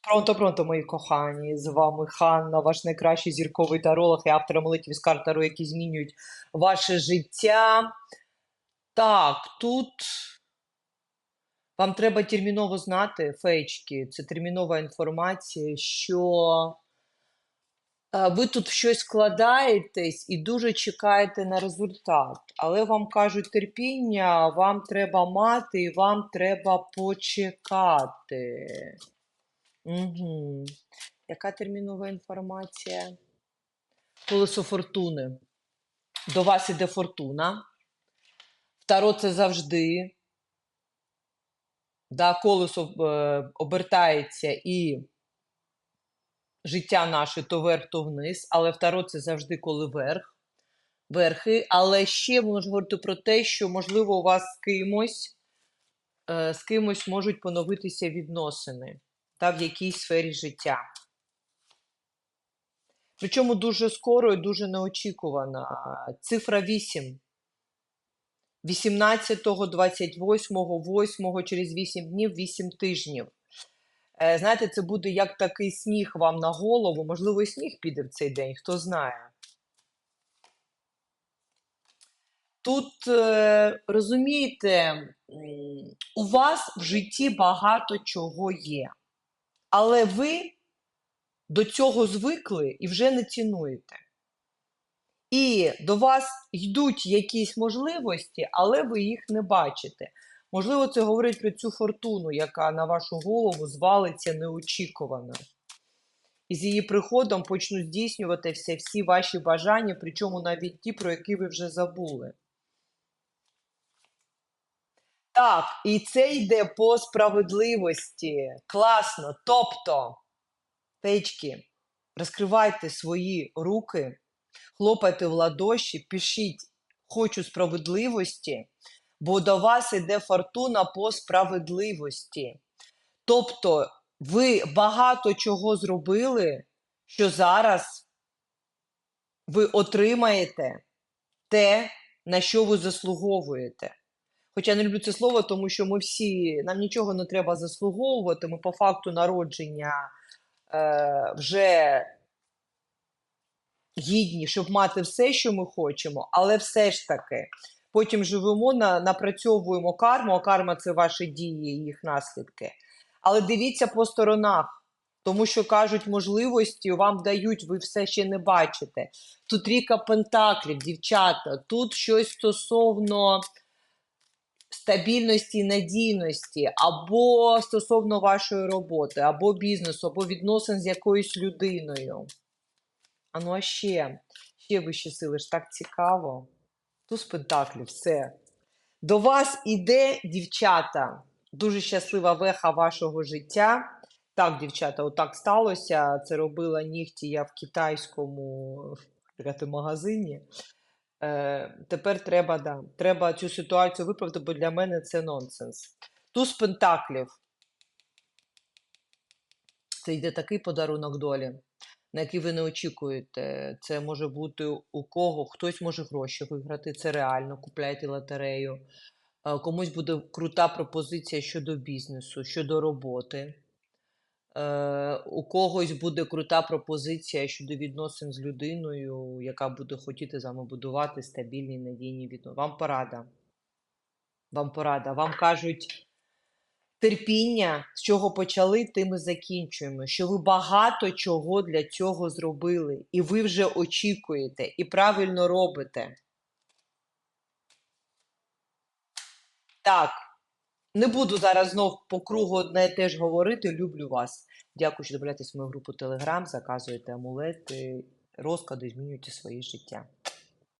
Пронто, пронто, мої кохані, з вами Ханна, ваш найкращий зірковий таролог і автор амулетів з карт які змінюють ваше життя. Так, тут вам треба терміново знати, фейчки, це термінова інформація, що е, ви тут щось складаєтесь і дуже чекаєте на результат. Але вам кажуть терпіння, вам треба мати і вам треба почекати. Угу. Яка термінова інформація? Колесо фортуни. До вас іде фортуна. Таро це завжди. Да, колесо е, обертається і життя наше то вверх, то вниз, але в Таро це завжди коли вверх, верхи. Але ще можна говорити про те, що, можливо, у вас з кимось, е, з кимось можуть поновитися відносини та в якійсь сфері життя. Причому дуже скоро і дуже неочікувано. Цифра 8. 18, 28, 8 через 8 днів, 8 тижнів. Е, Знаєте, це буде як такий сніг вам на голову. Можливо, і сніг піде в цей день, хто знає. Тут, е, розумієте, у вас в житті багато чого є. Але ви до цього звикли і вже не цінуєте. І до вас йдуть якісь можливості, але ви їх не бачите. Можливо, це говорить про цю фортуну, яка на вашу голову звалиться неочікувано. І з її приходом почнуть здійснюватися всі ваші бажання, причому навіть ті, про які ви вже забули. Так, і це йде по справедливості. Класно. Тобто, печки, розкривайте свої руки, хлопайте в ладоші, пишіть хочу справедливості, бо до вас йде фортуна по справедливості. Тобто, ви багато чого зробили, що зараз ви отримаєте те, на що ви заслуговуєте. Хоча я не люблю це слово, тому що ми всі, нам нічого не треба заслуговувати, ми по факту народження е, вже гідні, щоб мати все, що ми хочемо, але все ж таки потім живемо, на, напрацьовуємо карму, а карма це ваші дії їх наслідки. Але дивіться по сторонах, тому що кажуть, можливості вам дають, ви все ще не бачите. Тут ріка пентаклів, дівчата, тут щось стосовно стабільності надійності, або стосовно вашої роботи, або бізнесу, або відносин з якоюсь людиною. А ну а ще, ще вищі сили ж так цікаво. Туз пентаклів, все. До вас іде, дівчата, дуже щаслива веха вашого життя. Так, дівчата, отак сталося. Це робила нігті я в китайському магазині. Е, тепер треба, да, треба цю ситуацію виправити, бо для мене це нонсенс. Туз пентаклів. Це йде такий подарунок долі, на який ви не очікуєте. Це може бути у кого, хтось може гроші виграти, це реально, купляйте лотерею. Е, Комусь буде крута пропозиція щодо бізнесу, щодо роботи. Е, у когось буде крута пропозиція щодо відносин з людиною, яка буде хотіти з вами будувати стабільні надійні відносини. Вам порада. Вам порада. Вам кажуть терпіння, з чого почали, тим і закінчуємо. Що ви багато чого для цього зробили, і ви вже очікуєте, і правильно робите. Так. Не буду зараз знов по кругу одне і те ж говорити. Люблю вас. Дякую, що додаєтесь в мою групу Telegram, заказуєте амулети, розклади, змінюєте своє життя.